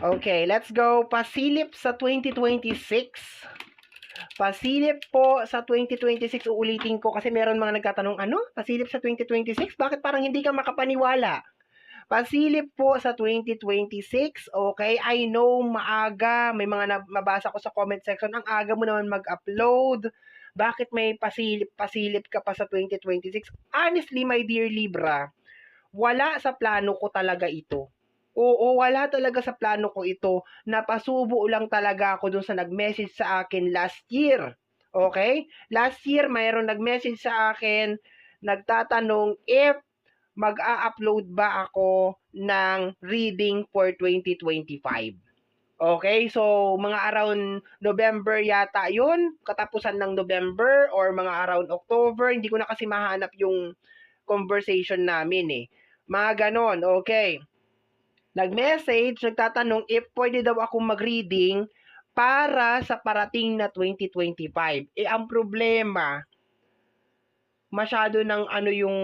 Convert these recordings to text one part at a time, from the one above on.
Okay, let's go. Pasilip sa 2026. Pasilip po sa 2026. Uulitin ko kasi meron mga nagtatanong, ano? Pasilip sa 2026? Bakit parang hindi ka makapaniwala? Pasilip po sa 2026. Okay, I know maaga. May mga nabasa ko sa comment section. Ang aga mo naman mag-upload. Bakit may pasilip, pasilip ka pa sa 2026? Honestly, my dear Libra, wala sa plano ko talaga ito. Oo, wala talaga sa plano ko ito. Napasubo lang talaga ako dun sa nag-message sa akin last year. Okay? Last year, mayroon nag-message sa akin, nagtatanong if mag-a-upload ba ako ng reading for 2025. Okay, so mga around November yata yun, katapusan ng November or mga around October, hindi ko na kasi mahanap yung conversation namin eh. Mga ganon, okay. Nag-message, nagtatanong if pwede daw akong mag-reading para sa parating na 2025. Eh, ang problema, masyado ng ano yung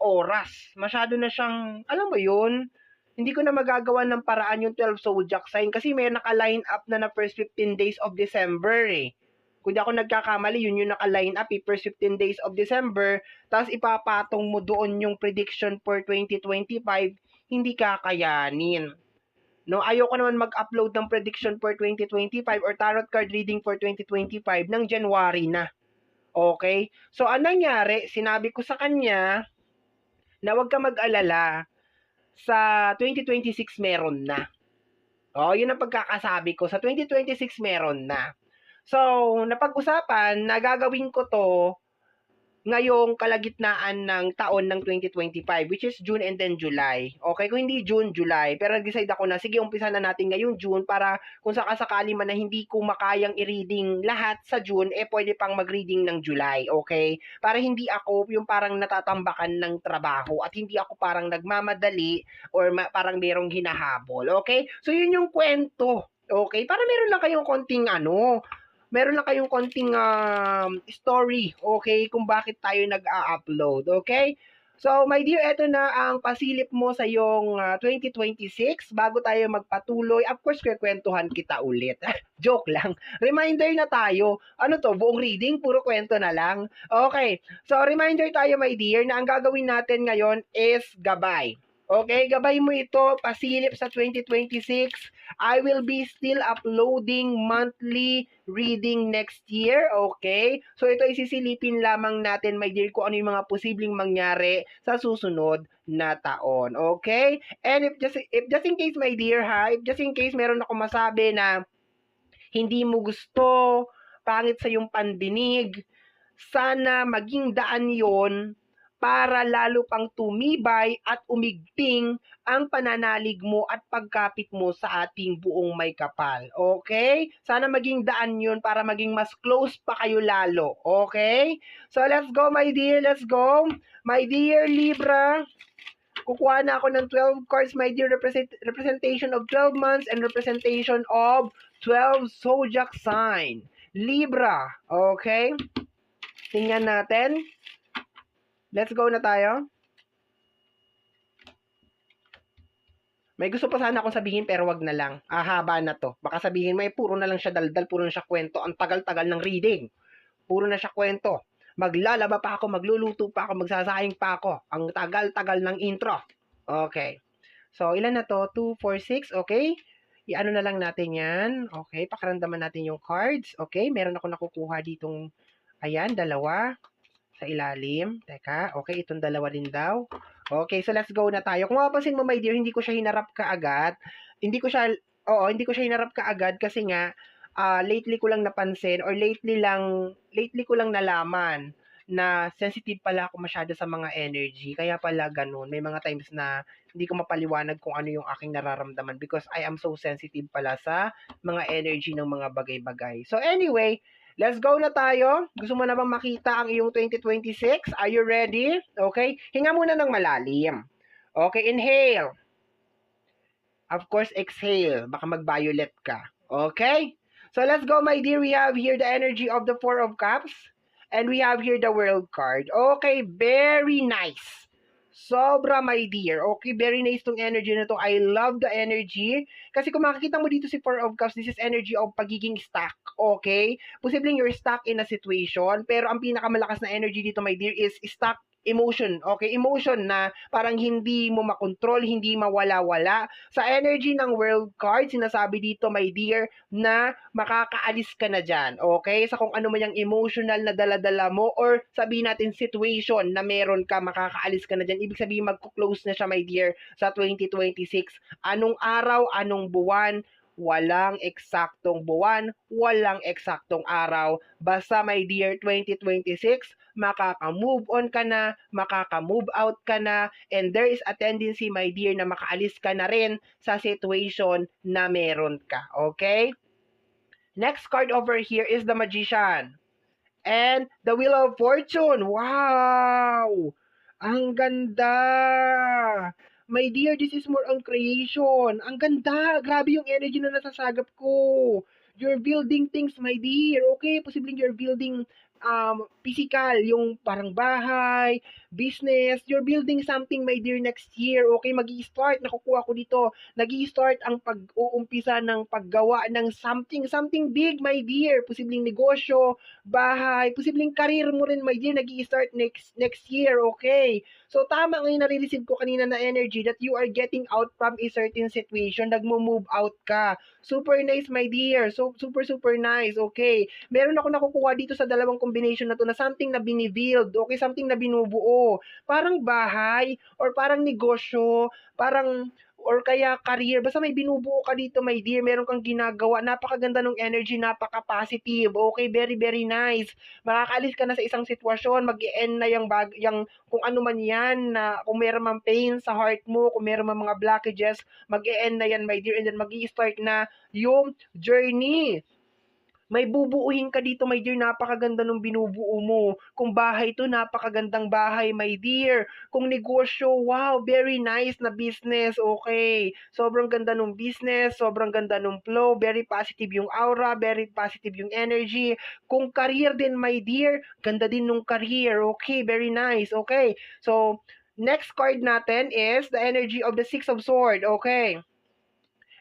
oras. Masyado na siyang, alam mo yun, hindi ko na magagawa ng paraan yung 12 zodiac sign kasi may naka-line up na na first 15 days of December eh. Kung di ako nagkakamali, yun yung naka-line up eh, first 15 days of December, tapos ipapatong mo doon yung prediction for 2025, hindi kakayanin. No, ayoko naman mag-upload ng prediction for 2025 or tarot card reading for 2025 ng January na. Okay? So, anong nangyari? Sinabi ko sa kanya na huwag ka mag-alala sa 2026 meron na. Oh, yun ang pagkakasabi ko. Sa 2026 meron na. So, napag-usapan na gagawin ko to ngayong kalagitnaan ng taon ng 2025, which is June and then July. Okay, kung hindi June, July. Pero decide ako na, sige, umpisa na natin ngayong June para kung sakasakali man na hindi ko makayang i-reading lahat sa June, eh pwede pang mag-reading ng July. Okay? Para hindi ako yung parang natatambakan ng trabaho at hindi ako parang nagmamadali or ma- parang merong hinahabol. Okay? So, yun yung kwento. Okay? Para meron lang kayong konting ano, meron lang kayong konting um, story, okay, kung bakit tayo nag-a-upload, okay? So, my dear, eto na ang pasilip mo sa yung uh, 2026. Bago tayo magpatuloy, of course, kwentuhan kita ulit. Joke lang. Reminder na tayo. Ano to, buong reading, puro kwento na lang. Okay. So, reminder tayo, my dear, na ang gagawin natin ngayon is gabay. Okay, gabay mo ito, pasilip sa 2026. I will be still uploading monthly reading next year, okay? So ito isisilipin lamang natin, my dear, kung ano yung mga posibleng mangyari sa susunod na taon, okay? And if just, if just in case, my dear, ha, if just in case meron ako masabi na hindi mo gusto, pangit sa yung pandinig, sana maging daan yon para lalo pang tumibay at umigting ang pananalig mo at pagkapit mo sa ating buong may kapal. Okay? Sana maging daan yun para maging mas close pa kayo lalo. Okay? So, let's go, my dear. Let's go. My dear Libra, kukuha na ako ng 12 cards, my dear, represent representation of 12 months and representation of 12 zodiac sign. Libra, okay? Tingnan natin. Let's go na tayo. May gusto pa sana akong sabihin pero wag na lang. Ahaba na to. Baka sabihin may puro na lang siya daldal, puro na siya kwento. Ang tagal-tagal ng reading. Puro na siya kwento. Maglalaba pa ako, magluluto pa ako, magsasayang pa ako. Ang tagal-tagal ng intro. Okay. So, ilan na to? 2, 4, 6. Okay. I-ano na lang natin yan. Okay. Pakaramdaman natin yung cards. Okay. Meron ako nakukuha ditong, ayan, dalawa sa ilalim. Teka, okay, itong dalawa din daw. Okay, so let's go na tayo. Kung mapapansin mo, my dear, hindi ko siya hinarap kaagad. Hindi ko siya, oo, hindi ko siya hinarap kaagad kasi nga, uh, lately ko lang napansin or lately lang, lately ko lang nalaman na sensitive pala ako masyado sa mga energy. Kaya pala ganun. May mga times na hindi ko mapaliwanag kung ano yung aking nararamdaman because I am so sensitive pala sa mga energy ng mga bagay-bagay. So anyway, Let's go na tayo. Gusto mo na bang makita ang iyong 2026? Are you ready? Okay? Hinga muna ng malalim. Okay, inhale. Of course, exhale. Baka mag-violet ka. Okay? So let's go, my dear. We have here the energy of the Four of Cups. And we have here the World card. Okay, very nice. Sobra, my dear. Okay, very nice tong energy na to. I love the energy. Kasi kung makikita mo dito si Four of Cups, this is energy of pagiging stuck. Okay? Posibleng you're stuck in a situation, pero ang pinakamalakas na energy dito, my dear, is stuck emotion, okay? Emotion na parang hindi mo makontrol, hindi mawala-wala. Sa energy ng world card, sinasabi dito, my dear, na makakaalis ka na dyan, okay? Sa kung ano man yung emotional na daladala mo or sabihin natin situation na meron ka, makakaalis ka na dyan. Ibig sabihin, magko-close na siya, my dear, sa 2026. Anong araw, anong buwan, walang eksaktong buwan, walang eksaktong araw. Basta, my dear, 2026, makaka-move on ka na, makaka-move out ka na, and there is a tendency, my dear, na makaalis ka na rin sa situation na meron ka. Okay? Next card over here is the Magician. And the Wheel of Fortune. Wow! Ang ganda! My dear, this is more on creation. Ang ganda! Grabe yung energy na nasasagap ko. You're building things, my dear. Okay, posibleng you're building um, physical, yung parang bahay, business, you're building something, my dear, next year. Okay, mag start nakukuha ko dito, nag start ang pag-uumpisa ng paggawa ng something, something big, my dear. Posibleng negosyo, bahay, posibleng career mo rin, my dear, nag start next, next year, okay? So, tama ngayon nare-receive ko kanina na energy that you are getting out from a certain situation, nagmo-move out ka. Super nice, my dear. So, super, super nice. Okay. Meron ako nakukuha dito sa dalawang combination na to na something na binibuild. Okay, something na binubuo. Parang bahay or parang negosyo, parang or kaya career, basta may binubuo ka dito, my dear, meron kang ginagawa, napakaganda ng energy, napaka-positive, okay, very, very nice. Makakaalis ka na sa isang sitwasyon, mag end na yung, bag, yung kung ano man yan, na kung meron mang pain sa heart mo, kung meron mang mga blockages, mag end na yan, my dear, and then mag start na yung journey may bubuuhin ka dito, my dear. Napakaganda ng binubuo mo. Kung bahay to, napakagandang bahay, my dear. Kung negosyo, wow, very nice na business. Okay. Sobrang ganda ng business, sobrang ganda ng flow, very positive yung aura, very positive yung energy. Kung career din, my dear, ganda din nung career. Okay, very nice. Okay. So, next card natin is the energy of the Six of Sword. Okay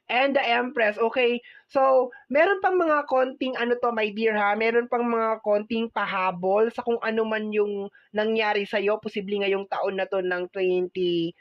and the Empress. Okay, so meron pang mga konting ano to my dear ha, meron pang mga konting pahabol sa kung ano man yung nangyari sa iyo posible ngayong taon na to ng 20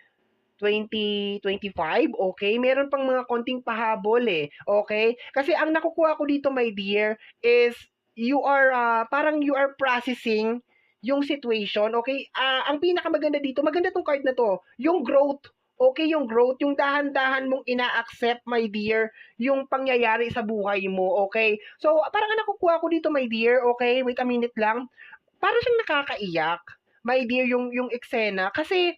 2025, okay? Meron pang mga konting pahabol eh, okay? Kasi ang nakukuha ko dito, my dear, is you are, uh, parang you are processing yung situation, okay? Uh, ang pinakamaganda dito, maganda tong card na to, yung growth okay yung growth, yung dahan-dahan mong ina-accept, my dear, yung pangyayari sa buhay mo, okay? So, parang nakukuha ko dito, my dear, okay? Wait a minute lang. Para siyang nakakaiyak, my dear, yung, yung eksena. Kasi,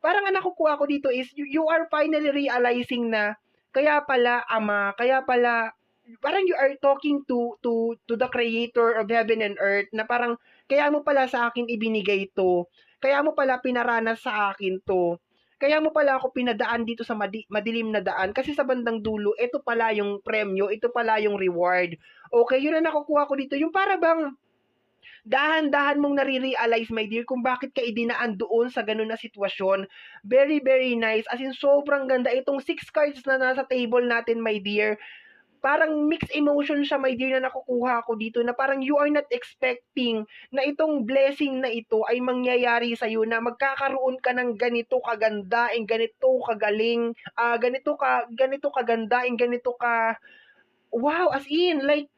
parang nakukuha ko dito is, you, you are finally realizing na, kaya pala, ama, kaya pala, parang you are talking to to to the creator of heaven and earth na parang kaya mo pala sa akin ibinigay to kaya mo pala pinaranas sa akin to kaya mo pala ako pinadaan dito sa madi- madilim na daan kasi sa bandang dulo, ito pala yung premyo, ito pala yung reward. Okay, yun ang nakukuha ko dito. Yung para bang dahan-dahan mong nare-realize, my dear, kung bakit ka idinaan doon sa ganun na sitwasyon. Very, very nice. As in, sobrang ganda. Itong six cards na nasa table natin, my dear, parang mixed emotion siya, my dear, na nakukuha ko dito na parang you are not expecting na itong blessing na ito ay mangyayari sa iyo na magkakaroon ka ng ganito kaganda and ganito kagaling, uh, ganito ka ganito kaganda and ganito ka wow, as in like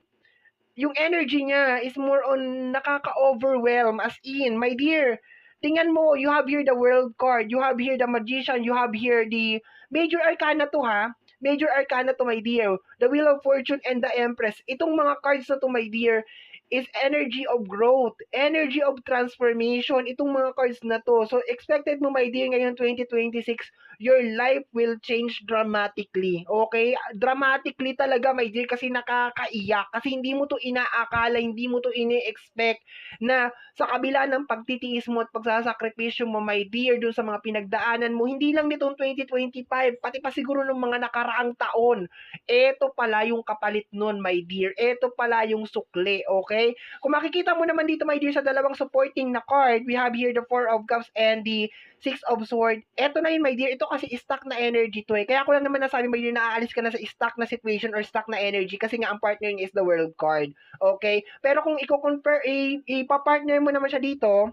yung energy niya is more on nakaka-overwhelm as in, my dear, tingnan mo, you have here the world card, you have here the magician, you have here the major arcana to ha, major arcana to my dear, the Wheel of Fortune and the Empress. Itong mga cards na to my dear is energy of growth, energy of transformation, itong mga cards na to. So, expected mo, my dear, ngayon 2026, your life will change dramatically. Okay? Dramatically talaga, my dear, kasi nakakaiyak. Kasi hindi mo to inaakala, hindi mo to ini-expect na sa kabila ng pagtitiis mo at pagsasakripisyo mo, my dear, dun sa mga pinagdaanan mo, hindi lang nitong 2025, pati pa siguro ng mga nakaraang taon, eto pala yung kapalit nun, my dear. Eto pala yung sukli, okay? Kung makikita mo naman dito, my dear, sa dalawang supporting na card, we have here the Four of Cups and the Six of Swords. Eto na yun, my dear. Ito kasi stuck na energy to eh. Kaya ko lang naman nasabi, my dear, na aalis ka na sa stuck na situation or stuck na energy kasi nga ang partner niya is the World card. Okay? Pero kung i-compare, ipa-partner mo naman siya dito,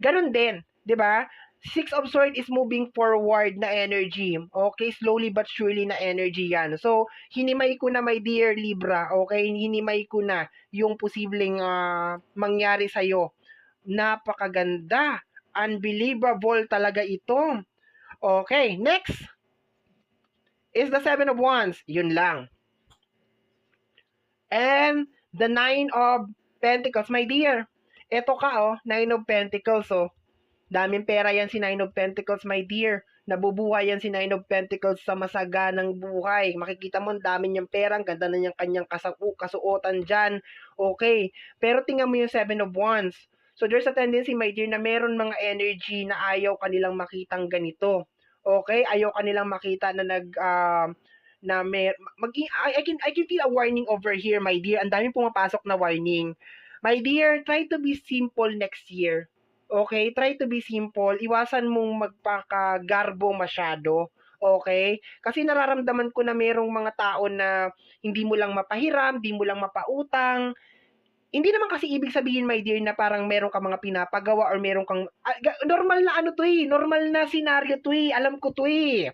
ganun din. 'di ba? Six of Swords is moving forward na energy. Okay, slowly but surely na energy yan. So, hinimay ko na my dear Libra, okay? Hinimay ko na yung posibleng uh, mangyari sa'yo. Napakaganda. Unbelievable talaga ito. Okay, next is the Seven of Wands. Yun lang. And the Nine of Pentacles. My dear, eto ka oh, Nine of Pentacles oh. Daming pera yan si Nine of Pentacles, my dear. Nabubuhay yan si Nine of Pentacles sa masaganang buhay. Makikita mo, ang dami niyang pera. Ganda na niyang kanyang kasu kasuotan dyan. Okay. Pero tingnan mo yung Seven of Wands. So, there's a tendency, my dear, na meron mga energy na ayaw kanilang makitang ganito. Okay? Ayaw kanilang makita na nag... Uh, na may mag I, I can I can feel a warning over here my dear ang daming pumapasok na warning my dear try to be simple next year Okay? Try to be simple. Iwasan mong magpakagarbo masyado. Okay? Kasi nararamdaman ko na merong mga tao na hindi mo lang mapahiram, hindi mo lang mapautang. Hindi naman kasi ibig sabihin, my dear, na parang meron kang mga pinapagawa or meron kang... Uh, normal na ano to eh. Normal na scenario to eh. Alam ko to eh.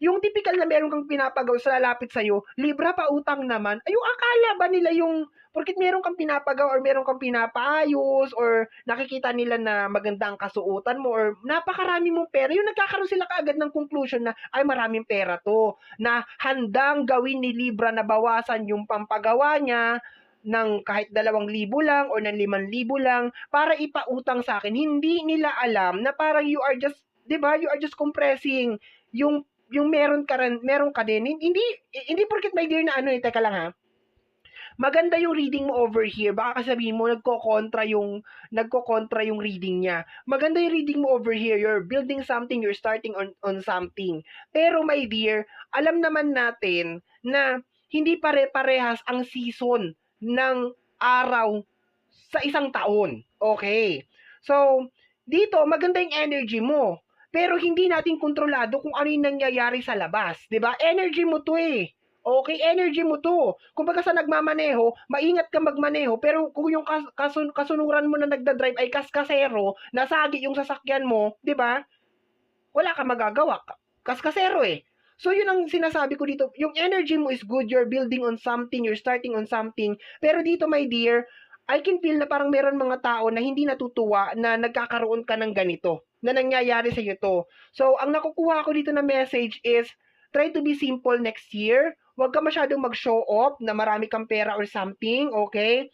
Yung typical na meron kang pinapagawa sa lalapit sa'yo, libra pa utang naman. Ay, yung akala ba nila yung Porkit meron kang pinapagawa or meron kang pinapaayos or nakikita nila na maganda ang kasuotan mo or napakarami mong pera, yung nagkakaroon sila kaagad ng conclusion na ay maraming pera to, na handang gawin ni Libra na bawasan yung pampagawa niya ng kahit dalawang libo lang or ng limang libo lang para ipautang sa akin. Hindi nila alam na parang you are just, di ba, you are just compressing yung yung meron ka rin, meron ka din. Hindi, hindi porket my dear na ano eh, teka lang ha, maganda yung reading mo over here. Baka sabihin mo, nagko-kontra yung, nagko-kontra yung reading niya. Maganda yung reading mo over here. You're building something, you're starting on, on something. Pero my dear, alam naman natin na hindi pare-parehas ang season ng araw sa isang taon. Okay. So, dito, maganda yung energy mo. Pero hindi natin kontrolado kung ano yung nangyayari sa labas. ba Energy mo to eh. Okay, energy mo to. Kung baga sa nagmamaneho, maingat ka magmaneho, pero kung yung kas- kasun- kasunuran mo na nagda-drive ay kaskasero, nasagi yung sasakyan mo, di ba? Wala ka magagawa. Kaskasero eh. So, yun ang sinasabi ko dito. Yung energy mo is good. You're building on something. You're starting on something. Pero dito, my dear, I can feel na parang meron mga tao na hindi natutuwa na nagkakaroon ka ng ganito. Na nangyayari sa iyo to. So, ang nakukuha ko dito na message is, try to be simple next year Huwag ka masyadong mag-show off na marami kang pera or something, okay?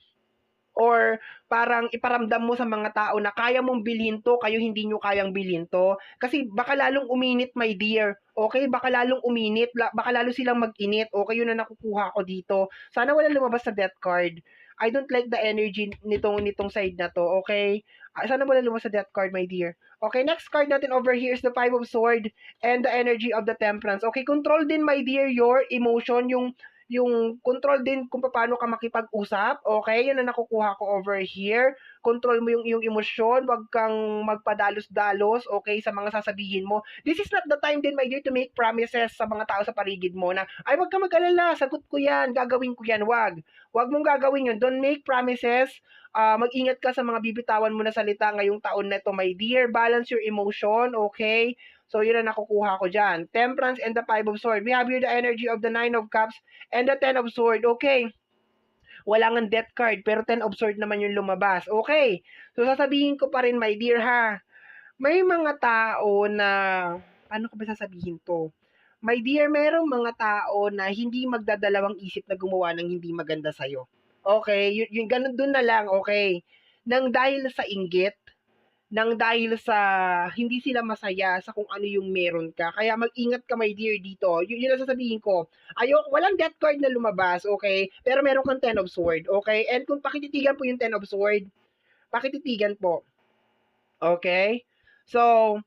Or parang iparamdam mo sa mga tao na kaya mong bilhin to, kayo hindi nyo kayang bilhin to. Kasi baka lalong uminit, my dear. Okay? Baka lalong uminit, baka lalo silang mag-init. Okay, yun na nakukuha ko dito. Sana wala lumabas sa death card. I don't like the energy nitong nitong side na to, okay? Ah, sana wala lumabas sa death card, my dear. Okay, next card natin over here is the Five of Sword and the Energy of the Temperance. Okay, control din, my dear, your emotion, yung yung control din kung paano ka makipag-usap. Okay, yun na nakukuha ko over here. Control mo yung yung emosyon, wag kang magpadalos-dalos, okay, sa mga sasabihin mo. This is not the time din, my dear, to make promises sa mga tao sa paligid mo na, ay, wag ka mag-alala, sagot ko yan, gagawin ko yan, wag. Wag mong gagawin yun. Don't make promises uh, mag-ingat ka sa mga bibitawan mo na salita ngayong taon na ito, my dear. Balance your emotion, okay? So, yun ang nakukuha ko dyan. Temperance and the Five of Swords. We have here the energy of the Nine of Cups and the Ten of Swords. Okay. Wala nga death card, pero Ten of Swords naman yung lumabas. Okay. So, sasabihin ko pa rin, my dear, ha? May mga tao na, ano ko ba sasabihin to? My dear, merong mga tao na hindi magdadalawang isip na gumawa ng hindi maganda sa'yo. Okay, yun, yun ganun dun na lang, okay. Nang dahil sa inggit, nang dahil sa hindi sila masaya sa kung ano yung meron ka. Kaya mag-ingat ka my dear dito. Y- yun ang sasabihin ko. Ayok, walang death card na lumabas, okay? Pero meron kang 10 of sword, okay? And kung pakititigan po yung 10 of sword, pakititigan po. Okay? So,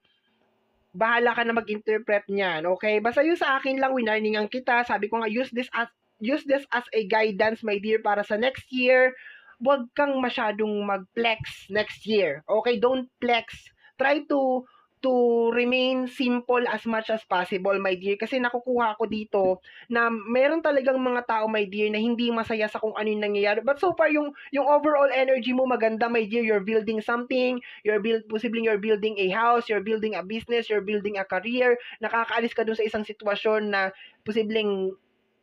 bahala ka na mag-interpret niyan, okay? Basta yung sa akin lang, winarningan kita. Sabi ko nga, use this as use this as a guidance, my dear, para sa next year. Huwag kang masyadong mag-flex next year. Okay? Don't flex. Try to to remain simple as much as possible, my dear. Kasi nakukuha ko dito na meron talagang mga tao, my dear, na hindi masaya sa kung ano yung nangyayari. But so far, yung, yung overall energy mo maganda, my dear. You're building something. You're build, posibleng you're building a house. You're building a business. You're building a career. Nakakaalis ka dun sa isang sitwasyon na posibleng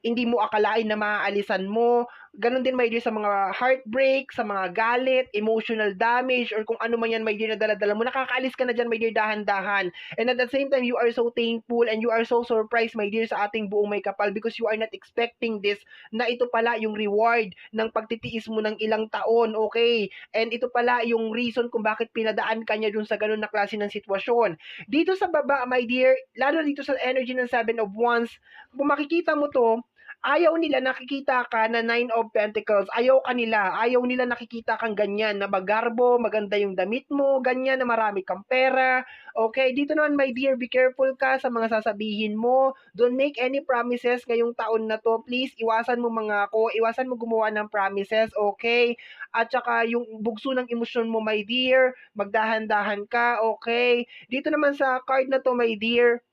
hindi mo akalain na maaalisan mo. Ganon din, my dear, sa mga heartbreak, sa mga galit, emotional damage, or kung ano man yan, my dear, na daladala mo. Nakakaalis ka na dyan, my dear, dahan-dahan. And at the same time, you are so thankful and you are so surprised, my dear, sa ating buong may kapal because you are not expecting this na ito pala yung reward ng pagtitiis mo ng ilang taon, okay? And ito pala yung reason kung bakit pinadaan ka niya dun sa ganun na klase ng sitwasyon. Dito sa baba, my dear, lalo dito sa energy ng Seven of Wands, kung makikita mo to, ayaw nila nakikita ka na Nine of Pentacles. Ayaw kanila. Ayaw nila nakikita kang ganyan na magarbo, maganda yung damit mo, ganyan na marami kang pera. Okay, dito naman my dear, be careful ka sa mga sasabihin mo. Don't make any promises ngayong taon na to. Please, iwasan mo mga ako. Iwasan mo gumawa ng promises, okay? At saka yung bugso ng emosyon mo, my dear, magdahan-dahan ka, okay? Dito naman sa card na to, my dear,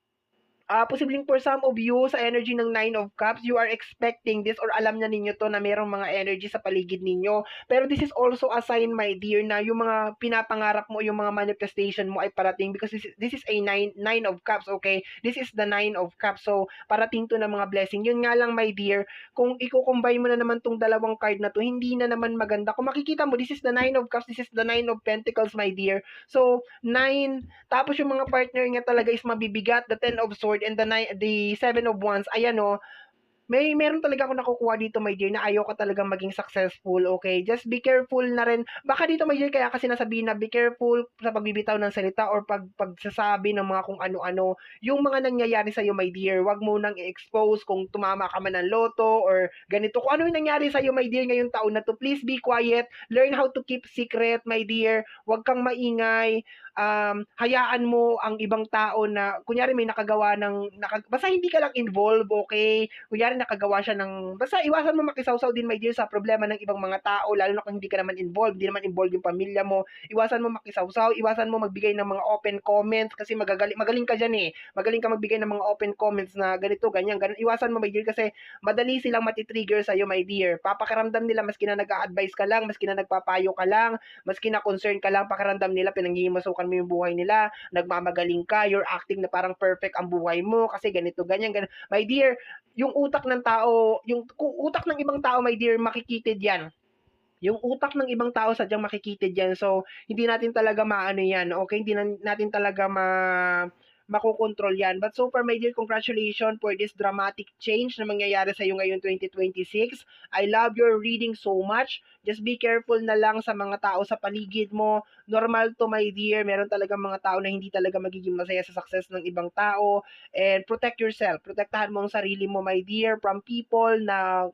uh, posibleng for some of you sa energy ng Nine of Cups, you are expecting this or alam na ninyo to na mayroong mga energy sa paligid ninyo. Pero this is also a sign, my dear, na yung mga pinapangarap mo, yung mga manifestation mo ay parating because this is, this is a nine, nine of Cups, okay? This is the Nine of Cups. So, parating to ng mga blessing. Yun nga lang, my dear, kung i-combine mo na naman tong dalawang card na to, hindi na naman maganda. Kung makikita mo, this is the Nine of Cups, this is the Nine of Pentacles, my dear. So, nine, tapos yung mga partner niya talaga is mabibigat, the Ten of Swords, and the, nine, the Seven of Wands, ayan o, may meron talaga ako nakukuha dito, my dear, na ayaw ka talagang maging successful, okay? Just be careful na rin. Baka dito, my dear, kaya kasi nasabihin na be careful sa pagbibitaw ng salita or pag, pagsasabi ng mga kung ano-ano. Yung mga nangyayari sa'yo, my dear, wag mo nang i-expose kung tumama ka man ng loto or ganito. Kung ano yung nangyari sa'yo, my dear, ngayong taon na to, please be quiet. Learn how to keep secret, my dear. Wag kang maingay um, hayaan mo ang ibang tao na, kunyari may nakagawa ng, naka, basta hindi ka lang involved, okay? Kunyari nakagawa siya ng, basta iwasan mo makisawsaw din, my dear, sa problema ng ibang mga tao, lalo na kung hindi ka naman involved, hindi naman involved yung pamilya mo, iwasan mo makisawsaw, iwasan mo magbigay ng mga open comments, kasi magagaling, magaling ka dyan eh, magaling ka magbigay ng mga open comments na ganito, ganyan, ganun, iwasan mo, my dear, kasi madali silang matitrigger sa'yo, my dear, papakaramdam nila, maski na nag-a-advise ka lang, maski na nagpapayo ka lang, maski na concern ka lang, pakaramdam nila, pinanghihimasok mo yung buhay nila, nagmamagaling ka, you're acting na parang perfect ang buhay mo kasi ganito, ganyan, ganyan. My dear, yung utak ng tao, yung utak ng ibang tao, my dear, makikitid yan yung utak ng ibang tao sadyang makikitid yan. So, hindi natin talaga maano yan, okay? Hindi natin talaga ma makokontrol yan. But so far, my dear, congratulations for this dramatic change na mangyayari sa iyo ngayon 2026. I love your reading so much. Just be careful na lang sa mga tao sa paligid mo. Normal to, my dear. Meron talaga mga tao na hindi talaga magiging masaya sa success ng ibang tao. And protect yourself. Protektahan mo ang sarili mo, my dear, from people na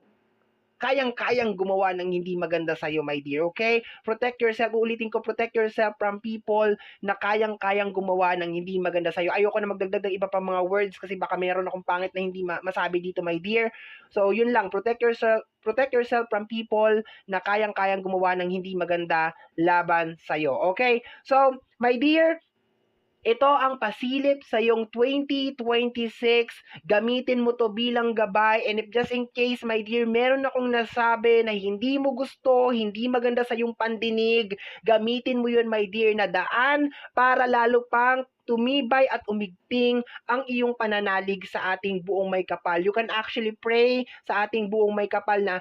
kayang-kayang gumawa ng hindi maganda sa iyo, my dear. Okay? Protect yourself. Uulitin ko, protect yourself from people na kayang-kayang gumawa ng hindi maganda sa iyo. Ayoko na magdagdag ng iba pa mga words kasi baka mayroon akong pangit na hindi ma- masabi dito, my dear. So, yun lang. Protect yourself protect yourself from people na kayang-kayang gumawa ng hindi maganda laban sa iyo. Okay? So, my dear, ito ang pasilip sa iyong 2026. Gamitin mo to bilang gabay. And if just in case, my dear, meron akong nasabi na hindi mo gusto, hindi maganda sa iyong pandinig, gamitin mo yun, my dear, na daan para lalo pang tumibay at umigting ang iyong pananalig sa ating buong may kapal. You can actually pray sa ating buong may kapal na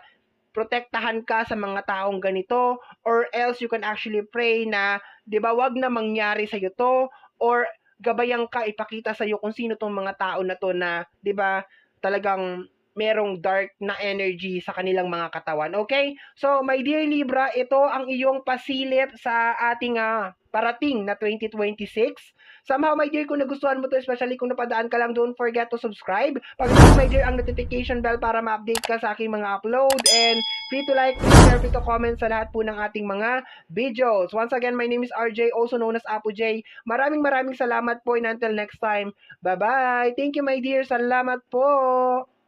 protektahan ka sa mga taong ganito or else you can actually pray na 'di ba wag na mangyari sa iyo to or gabayan ka ipakita sa iyo kung sino tong mga tao na to na 'di ba talagang merong dark na energy sa kanilang mga katawan. Okay? So, my dear Libra, ito ang iyong pasilip sa ating ah, parating na 2026. Somehow, my dear, kung nagustuhan mo to, especially kung napadaan ka lang, don't forget to subscribe. Pag-click, my dear, ang notification bell para ma-update ka sa aking mga upload. And free to like, free to share, free to comment sa lahat po ng ating mga videos. Once again, my name is RJ, also known as Apo J. Maraming maraming salamat po and until next time, bye-bye. Thank you, my dear. Salamat po.